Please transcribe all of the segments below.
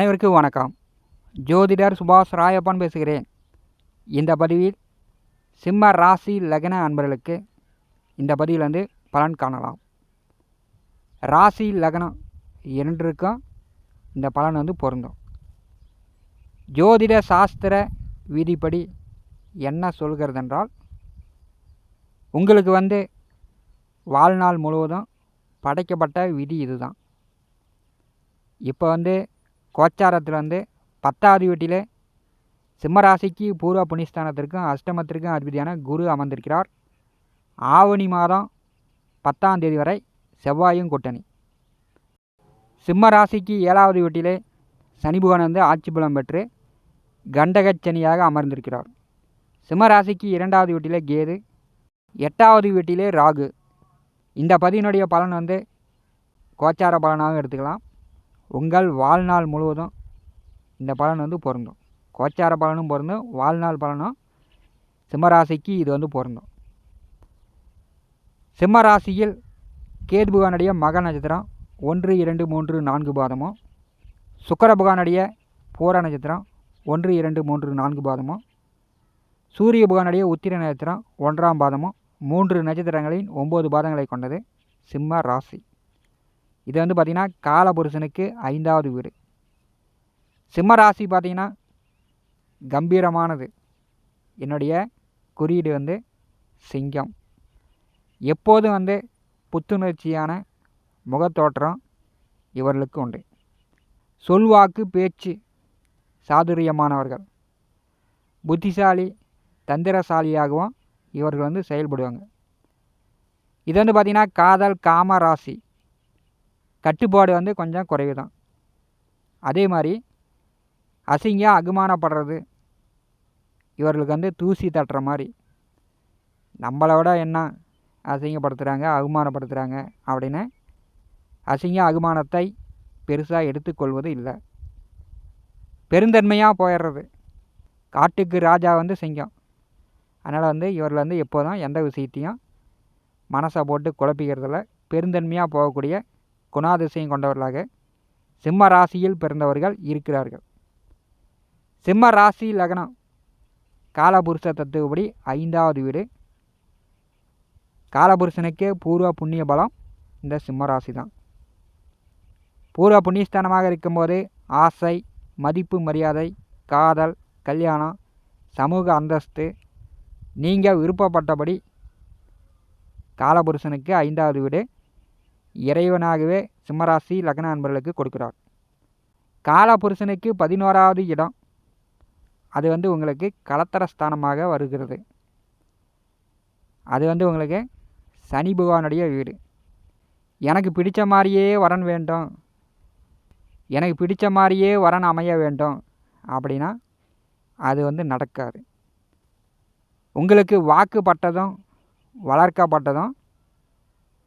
அனைவருக்கும் வணக்கம். ஜோதிடர் சுபாஷ் ராயப்பன் பேசுகிறேன். இந்த பதிவில் சிம்ம ராசி லக்ன அன்பர்களுக்கு இந்த பதிவில் வந்து பலன் காணலாம். ராசி லக்னம் இரண்டிற்கும் இந்த பலன் வந்து பொருந்தும். ஜோதிட சாஸ்திர விதிப்படி என்ன சொல்கிறதென்றால் உங்களுக்கு வந்து வாழ்நாள் முழுவதும் படைக்கப்பட்ட விதி இதுதான். இப்போ வந்து கோச்சாரத்தில் வந்து பத்தாவது வீட்டிலே சிம்மராசிக்கு பூர்வ புண்ணியஸ்தானத்திற்கும் அஷ்டமத்திற்கும் அதிபதியான குரு அமர்ந்திருக்கிறார். ஆவணி மாதம் பத்தாம் தேதி வரை செவ்வாயும் கூட்டணி. சிம்ம ராசிக்கு ஏழாவது வீட்டிலே சனி வந்து ஆட்சி பலம் பெற்று கண்டகச்சனியாக அமர்ந்திருக்கிறார். சிம்ம ராசிக்கு இரண்டாவது வீட்டிலே கேது எட்டாவது வீட்டிலே ராகு. இந்த பதிவினுடைய பலன் வந்து கோச்சார பலனாகவும் எடுத்துக்கலாம். உங்கள் வாழ்நாள் முழுவதும் இந்த பலன் வந்து பொருந்தும். கோச்சார பலனும் பொருந்தும் வாழ்நாள் பலனும் சிம்மராசிக்கு இது வந்து பொருந்தும். சிம்மராசியில் கேது மக நட்சத்திரம் ஒன்று இரண்டு மூன்று நான்கு பாதமும். சுக்கர பகவானுடைய பூர நட்சத்திரம் ஒன்று இரண்டு மூன்று நான்கு பாதமும். சூரிய புகானுடைய உத்திர நட்சத்திரம் ஒன்றாம் பாதமும். மூன்று நட்சத்திரங்களின் ஒம்பது பாதங்களை கொண்டது சிம்ம ராசி. இது வந்து பார்த்திங்கன்னா காலபுருஷனுக்கு ஐந்தாவது வீடு. சிம்ம ராசி பார்த்திங்கன்னா கம்பீரமானது. என்னுடைய குறியீடு வந்து சிங்கம். எப்போதும் வந்து புத்துணர்ச்சியான முகத்தோற்றம் இவர்களுக்கு உண்டு. சொல்வாக்கு பேச்சு சாதுரியமானவர்கள். புத்திசாலி தந்திரசாலியாகவும் இவர்கள் வந்து செயல்படுவாங்க. இது வந்து பார்த்திங்கன்னா காதல் காமராசி கட்டுப்பாடு வந்து கொஞ்சம் குறைவு தான் அதே மாதிரி அசிங்கம் அகுமானப்படுறது இவர்களுக்கு வந்து தூசி தட்டுற மாதிரி. நம்மளோட என்ன அசிங்கப்படுத்துகிறாங்க அவமானப்படுத்துகிறாங்க அப்படின்னு அசிங்க அகுமானத்தை பெருசாக எடுத்துக்கொள்வது இல்லை. பெருந்தன்மையாக போயிடுறது. காட்டுக்கு ராஜா வந்து சிங்கம். அதனால் வந்து இவர்கள் வந்து எப்போதும் எந்த விஷயத்தையும் மனசை போட்டு குழப்பிக்கிறதில்ல. பெருந்தன்மையாக போகக்கூடிய குணாதிசயம் கொண்டவர்களாக சிம்ம ராசியில் பிறந்தவர்கள் இருக்கிறார்கள். சிம்ம ராசி லக்னம் காலபுருஷ தத்துவப்படி ஐந்தாவது வீடு. காலபுருஷனுக்கு பூர்வ புண்ணிய பலம் இந்த சிம்ம ராசி தான். பூர்வ புண்ணியஸ்தானமாக இருக்கும்போது ஆசை மதிப்பு மரியாதை காதல் கல்யாணம் சமூக அந்தஸ்து நீங்கள் விருப்பப்பட்டபடி காலபுருஷனுக்கு ஐந்தாவது வீடு. இறைவனாகவே சிம்மராசி லக்ன அன்பர்களுக்கு கொடுக்குறார். காலபுருஷனுக்கு பதினோராவது இடம். அது வந்து உங்களுக்கு கலத்தர ஸ்தானமாக வருகிறது. அது வந்து உங்களுக்கு சனி பகவானுடைய வீடு. எனக்கு பிடித்த மாதிரியே வரன் வேண்டும். எனக்கு பிடித்த மாதிரியே வரன் அமைய வேண்டும். அப்படின்னா அது வந்து நடக்காது. உங்களுக்கு வாக்குப்பட்டதும் வளர்க்கப்பட்டதும்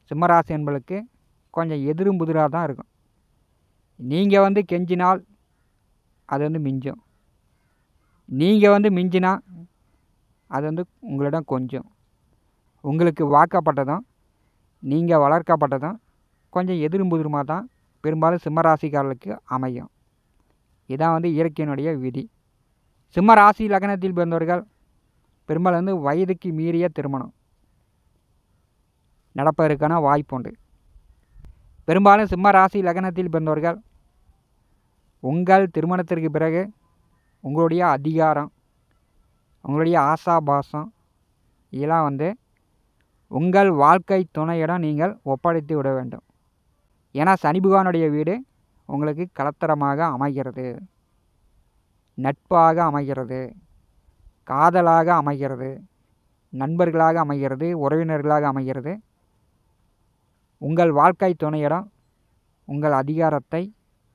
சிம்மராசி என்பளுக்கு கொஞ்சம் எதிரும் புதிராக தான் இருக்கும். நீங்கள் வந்து கெஞ்சினால் அது வந்து மிஞ்சும். நீங்கள் வந்து மிஞ்சினா அது வந்து உங்களிடம் கொஞ்சம். உங்களுக்கு வாக்கப்பட்டதும் நீங்கள் வளர்க்கப்பட்டதும் கொஞ்சம் எதிரும் புதிருமாக தான் பெரும்பாலும் சிம்மராசிக்காரர்களுக்கு அமையும். இதான் வந்து இயற்கையினுடைய விதி. சிம்ம ராசி லக்னத்தில் பிறந்தவர்கள் பெரும்பாலும் வந்து வயதுக்கு மீறிய திருமணம். நடப்பதற்கான வாய்ப்புண்டு. பெரும்பாலும் சிம்ம ராசி லக்னத்தில் பிறந்தவர்கள் உங்கள் திருமணத்திற்கு பிறகு உங்களுடைய அதிகாரம் உங்களுடைய ஆசாபாசம் இதெல்லாம் வந்து உங்கள் வாழ்க்கை துணையிடம் நீங்கள் ஒப்படைத்து விட வேண்டும். ஏன்னா சனி பகவானுடைய வீடு உங்களுக்கு கலத்தரமாக அமைகிறது நட்பாக அமைகிறது காதலாக அமைகிறது நண்பர்களாக அமைகிறது உறவினர்களாக அமைகிறது. உங்கள் வாழ்க்கை துணையிடம் உங்கள் அதிகாரத்தை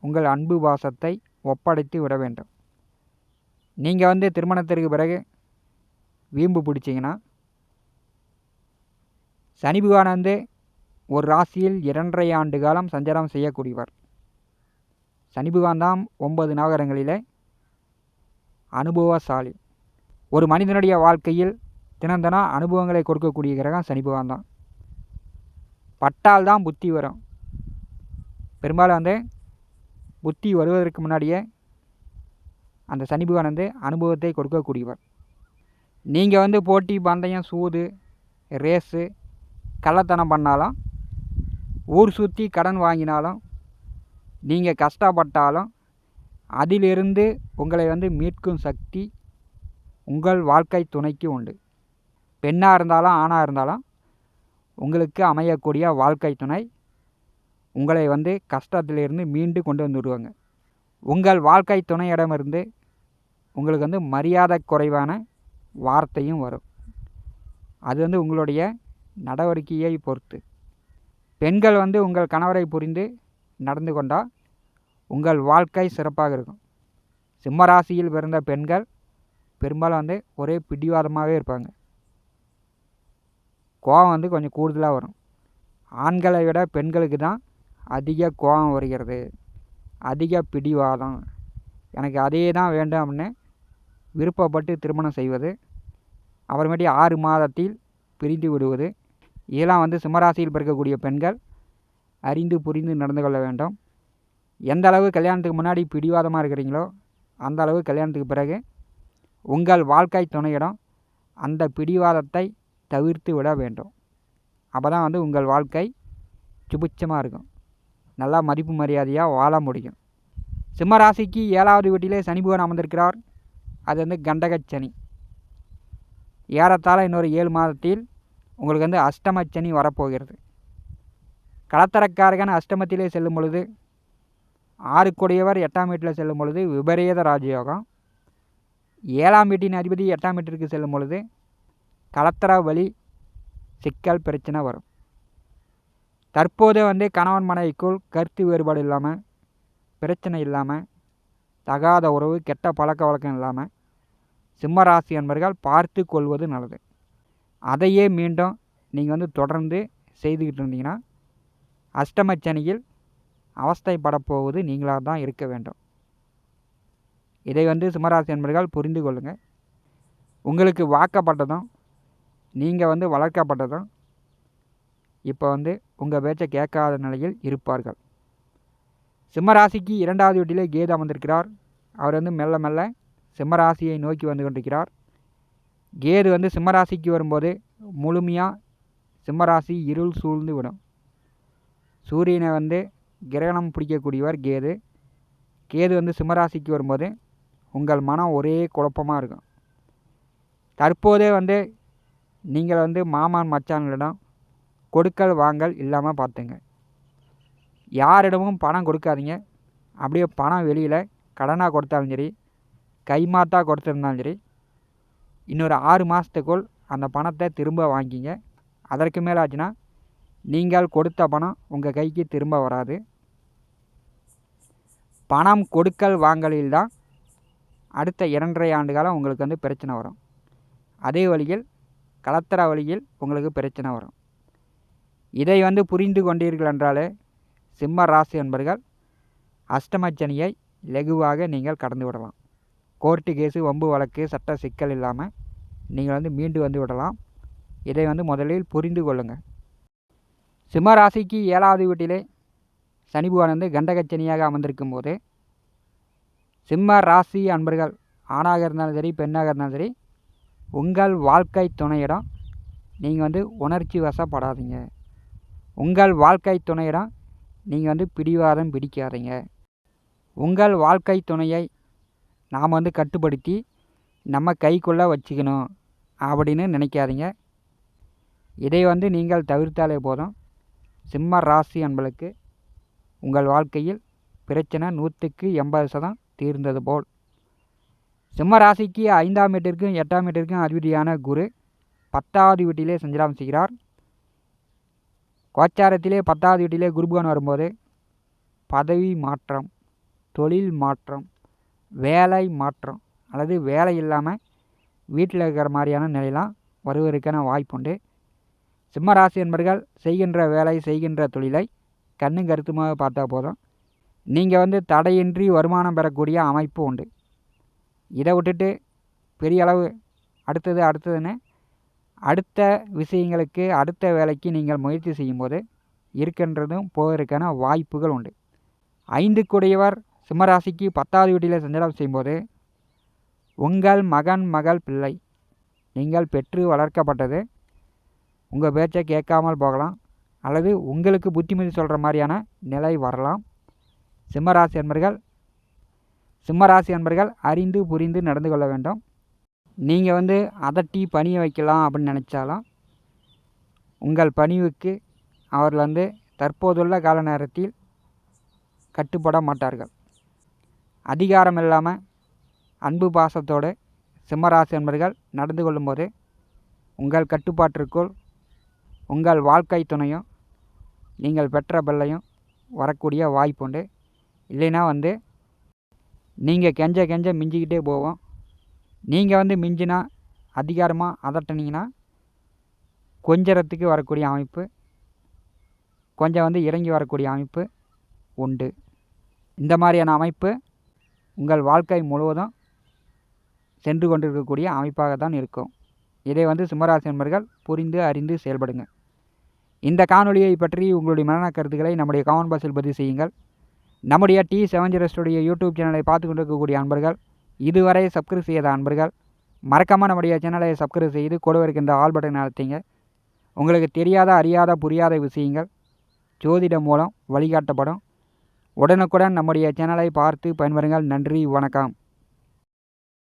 உங்கள் அன்பு பாசத்தை ஒப்படைத்து விட வேண்டும். நீங்கள் வந்து திருமணத்திற்கு பிறகு வீம்பு பிடிச்சிங்கன்னா சனி பகவான் வந்து ஒரு ராசியில் இரண்டரை ஆண்டு காலம் சஞ்சாரம் செய்யக்கூடியவர். சனி பகவான் தான் ஒன்பது நவகரங்களிலே அனுபவசாலி. ஒரு மனிதனுடைய வாழ்க்கையில் தினந்தனா அனுபவங்களை கொடுக்கக்கூடிய கிரகம் சனி பகவான் தான். பட்டால் தான் புத்தி வரும். பெரும்பாலும் வந்து புத்தி வருவதற்கு முன்னாடியே அந்த சனி பகவான் வந்து அனுபவத்தை கொடுக்கக்கூடியவர். நீங்கள் வந்து போட்டி பந்தயம் சூது ரேஸு கள்ளத்தனம் பண்ணாலும் ஊர் சுற்றி கடன் வாங்கினாலும் நீங்கள் கஷ்டப்பட்டாலும் அதிலிருந்து உங்களை வந்து மீட்கும் சக்தி உங்கள் வாழ்க்கை துணைக்கு உண்டு. பெண்ணாக இருந்தாலும் ஆணாக இருந்தாலும் உங்களுக்கு அமையக்கூடிய வாழ்க்கை துணை உங்களை வந்து கஷ்டத்திலிருந்து மீண்டு கொண்டு வந்துடுவாங்க உங்கள் வாழ்க்கை துணையிடமிருந்து உங்களுக்கு வந்து மரியாதை குறைவான வார்த்தையும் வரும். அது வந்து உங்களுடைய நடவடிக்கையை பொறுத்து. பெண்கள் வந்து உங்கள் கணவரை புரிந்து நடந்து கொண்டால் உங்கள் வாழ்க்கை சிறப்பாக இருக்கும். சிம்மராசியில் பிறந்த பெண்கள் பெரும்பாலும் வந்து ஒரே பிடிவாதமாகவே இருப்பாங்க. கோபம் வந்து கொஞ்சம் கூடுதலாக வரும். ஆண்களை விட பெண்களுக்கு தான் அதிக கோபம் வருகிறது. அதிக பிடிவாதம். எனக்கு அதே தான் வேண்டும் அப்படின்னு விருப்பப்பட்டு திருமணம் செய்வது. அப்புறமேட்டு ஆறு மாதத்தில் பிரிந்து விடுவது. இதெல்லாம் வந்து சிம்மராசியில் பிறக்கக்கூடிய பெண்கள் அறிந்து புரிந்து நடந்து கொள்ள வேண்டும். எந்த அளவு கல்யாணத்துக்கு முன்னாடி பிடிவாதமாக இருக்கிறீங்களோ அந்த அளவு கல்யாணத்துக்கு பிறகு உங்கள் வாழ்க்கை துணையிடம் அந்த பிடிவாதத்தை தவிர்த்து விட வேண்டும். அப்போ தான் வந்து உங்கள் வாழ்க்கை சுபிட்சமாக இருக்கும். நல்லா மதிப்பு மரியாதையாக வாழ முடியும். சிம்ம ராசிக்கு ஏழாவது வீட்டிலே சனி பகவான் அமர்ந்திருக்கிறார். அது வந்து கண்டகச்சனி ஏறத்தாழ இன்னொரு ஏழு மாதத்தில் உங்களுக்கு வந்து அஷ்டமச்சனி வரப்போகிறது. களத்தரக்காரகன் அஷ்டமத்திலே செல்லும் பொழுது ஆறுக்குடையவர் எட்டாம் வீட்டில் செல்லும் பொழுது விபரீத ராஜயோகம். ஏழாம் வீட்டின் அதிபதி எட்டாம் வீட்டிற்கு செல்லும் பொழுது கலத்தரா வழி சிக்கல் பிரச்சனை வரும். தற்போது வந்து கணவன் மனைவிக்குள் கருத்து வேறுபாடு இல்லாமல் பிரச்சனை இல்லாமல் தகாத உறவு கெட்ட பழக்க வழக்கம் இல்லாமல் சிம்மராசி என்பர்கள் பார்த்து கொள்வது நல்லது. அதையே மீண்டும் நீங்கள் வந்து தொடர்ந்து செய்துக்கிட்டு இருந்தீங்கன்னா அஷ்டமச்சனியில் அவஸ்தைப்படப்போவது நீங்களாக தான் இருக்க வேண்டும். இதை வந்து சிம்மராசி என்பர்கள் புரிந்து கொள்ளுங்கள் உங்களுக்கு வாக்கப்பட்டதும் நீங்கள் வந்து வளர்க்கப்பட்டதும் இப்போ வந்து உங்கள் பேச்சை கேட்காத நிலையில் இருப்பார்கள். சிம்மராசிக்கு இரண்டாவது வீட்டிலே கேது அமர்ந்திருக்கிறார். அவர் வந்து மெல்ல மெல்ல சிம்மராசியை நோக்கி வந்து கொண்டிருக்கிறார். கேது வந்து சிம்மராசிக்கு வரும்போது முழுமையாக சிம்மராசி இருள் சூழ்ந்து விடும். சூரியனை வந்து கிரகணம் பிடிக்கக்கூடியவர் கேது. கேது வந்து சிம்மராசிக்கு வரும்போது உங்கள் மனம் ஒரே குழப்பமாக இருக்கும். தற்போதே வந்து நீங்கள் வந்து மாமான் மச்சான்களிடம் கொடுக்கல் வாங்கல் இல்லாமல் பார்த்துங்க. யாரிடமும் பணம் கொடுக்காதீங்க. அப்படியே பணம் வெளியில் கடனாக கொடுத்தாலும் சரி கைமாத்தாக கொடுத்துருந்தாலும் சரி இன்னொரு ஆறு மாதத்துக்குள் அந்த பணத்தை திரும்ப வாங்கிங்க. அதற்கு மேலே ஆச்சுன்னா நீங்கள் கொடுத்த பணம் உங்கள் கைக்கு திரும்ப வராது. பணம் கொடுக்கல் வாங்கலில் தான் அடுத்த இரண்டரை ஆண்டு காலம் உங்களுக்கு வந்து பிரச்சனை வரும். அதே வழியில் கலத்தர வழியில் உங்களுக்கு பிரச்சனை வரும். இதை வந்து புரிந்து கொண்டீர்கள் என்றாலே சிம்ம ராசி என்பர்கள் அஷ்டமச்சனியை லெகுவாக நீங்கள் கடந்து விடலாம். கோர்ட்டு கேஸு வம்பு வழக்கு சட்ட சிக்கல் இல்லாமல் நீங்கள் வந்து மீண்டு வந்து விடலாம். இதை வந்து முதலில் புரிந்து கொள்ளுங்கள் சிம்ம ராசிக்கு ஏழாவது வீட்டிலே சனி பகவான் வந்து கண்டகச்சனியாக அமர்ந்திருக்கும் போது சிம்ம ராசி அன்பர்கள் ஆணாக இருந்தாலும் சரி பெண்ணாக இருந்தாலும் சரி உங்கள் வாழ்க்கை துணையிடம் நீங்கள் வந்து உணர்ச்சி வசப்படாதீங்க. உங்கள் வாழ்க்கை துணையிடம் நீங்கள் வந்து பிடிவாதம் பிடிக்காதீங்க. உங்கள் வாழ்க்கை துணையை நாம் வந்து கட்டுப்படுத்தி நம்ம கைக்குள்ளே வச்சுக்கணும் அப்படின்னு நினைக்காதீங்க. இதை வந்து நீங்கள் தவிர்த்தாலே போதும். சிம்ம ராசி அன்பளுக்கு உங்கள் வாழ்க்கையில் பிரச்சனை நூற்றுக்கு எண்பது சதம் தீர்ந்தது போல். சிம்ம ராசிக்கு ஐந்தாம் வீட்டிற்கும் எட்டாம் வீட்டிற்கும் அதிபதியான குரு பத்தாவது வீட்டிலே சஞ்சலம் செய்கிறார். கோச்சாரத்திலே பத்தாவது வீட்டிலே குருபகன் வரும்போது பதவி மாற்றம் தொழில் மாற்றம் வேலை மாற்றம் அல்லது வேலை இல்லாமல் வீட்டில் இருக்கிற மாதிரியான நிலையெல்லாம் வருவதற்கான வாய்ப்புண்டு சிம்மராசி என்பர்கள் செய்கின்ற வேலை செய்கின்ற தொழிலை கண்ணும் கருத்துமாக பார்த்தா போதும். நீங்கள் வந்து தடையின்றி வருமானம் பெறக்கூடிய அமைப்பு உண்டு. இதை விட்டுட்டு பெரிய அளவு அடுத்தது அடுத்ததுன்னு அடுத்த விஷயங்களுக்கு அடுத்த வேலைக்கு நீங்கள் முயற்சி செய்யும்போது இருக்கின்றதும் போவதற்கான வாய்ப்புகள் உண்டு. ஐந்துக்குடையவர் சிம்மராசிக்கு பத்தாவது வீட்டில் சஞ்சாரம் செய்யும்போது உங்கள் மகன் மகள் பிள்ளை நீங்கள் பெற்று வளர்க்கப்பட்டது. உங்கள் பேச்சை கேட்காமல் போகலாம். அல்லது உங்களுக்கு புத்திமதி சொல்கிற மாதிரியான நிலை வரலாம். சிம்மராசி என்பர்கள் சிம்மராசி அன்பர்கள் அறிந்து புரிந்து நடந்து கொள்ள வேண்டும். நீங்கள் வந்து அதட்டி பணிய வைக்கலாம் அப்படின்னு நினச்சாலும் உங்கள் பணிவுக்கு அவர்கள் வந்து தற்போதுள்ள கால நேரத்தில் கட்டுப்பட மாட்டார்கள். அதிகாரம் இல்லாமல் அன்பு பாசத்தோடு சிம்மராசி என்பர்கள் நடந்து கொள்ளும்போது உங்கள் கட்டுப்பாட்டிற்குள் உங்கள் வாழ்க்கை துணையும் நீங்கள் பெற்ற பிள்ளையும் வரக்கூடிய வாய்ப்புண்டு இல்லைன்னா வந்து நீங்கள் கெஞ்ச கெஞ்ச மிஞ்சிக்கிட்டே போவோம் நீங்கள் வந்து மிஞ்சினா அதிகாரமாக அதட்டினீங்கன்னா கொஞ்சறத்துக்கு வரக்கூடிய அமைப்பு கொஞ்சம் வந்து இறங்கி வரக்கூடிய அமைப்பு உண்டு. இந்த மாதிரியான அமைப்பு உங்கள் வாழ்க்கை முழுவதும் சென்று கொண்டிருக்கக்கூடிய அமைப்பாக தான் இருக்கும். இதை வந்து சிம்மராசி நண்பர்கள் புரிந்து அறிந்து செயல்படுங்க. இந்த காணொலியை பற்றி உங்களுடைய மரண கருத்துக்களை நம்முடைய கமெண்ட் பாக்ஸில் பதிவு செய்யுங்கள். நம்முடைய T seven zero studio YouTube சேனலை பார்த்து கொண்டு இருக்கக்கூடிய அன்பர்கள் இதுவரை சப்ஸ்கிரைப் செய்யாத அன்பர்கள் மறக்காமல் நம்முடைய சேனலை சப்ஸ்கிரைப் செய்து கூட இருக்கின்ற ஆல் பட்டன் நடத்திங்க உங்களுக்கு தெரியாத அறியாத புரியாத விஷயங்கள் ஜோதிடம் மூலம் வழிகாட்டப்படும். உடனுக்குடன் நம்முடைய சேனலை பார்த்து பயன்பெறுங்கள். நன்றி வணக்கம்.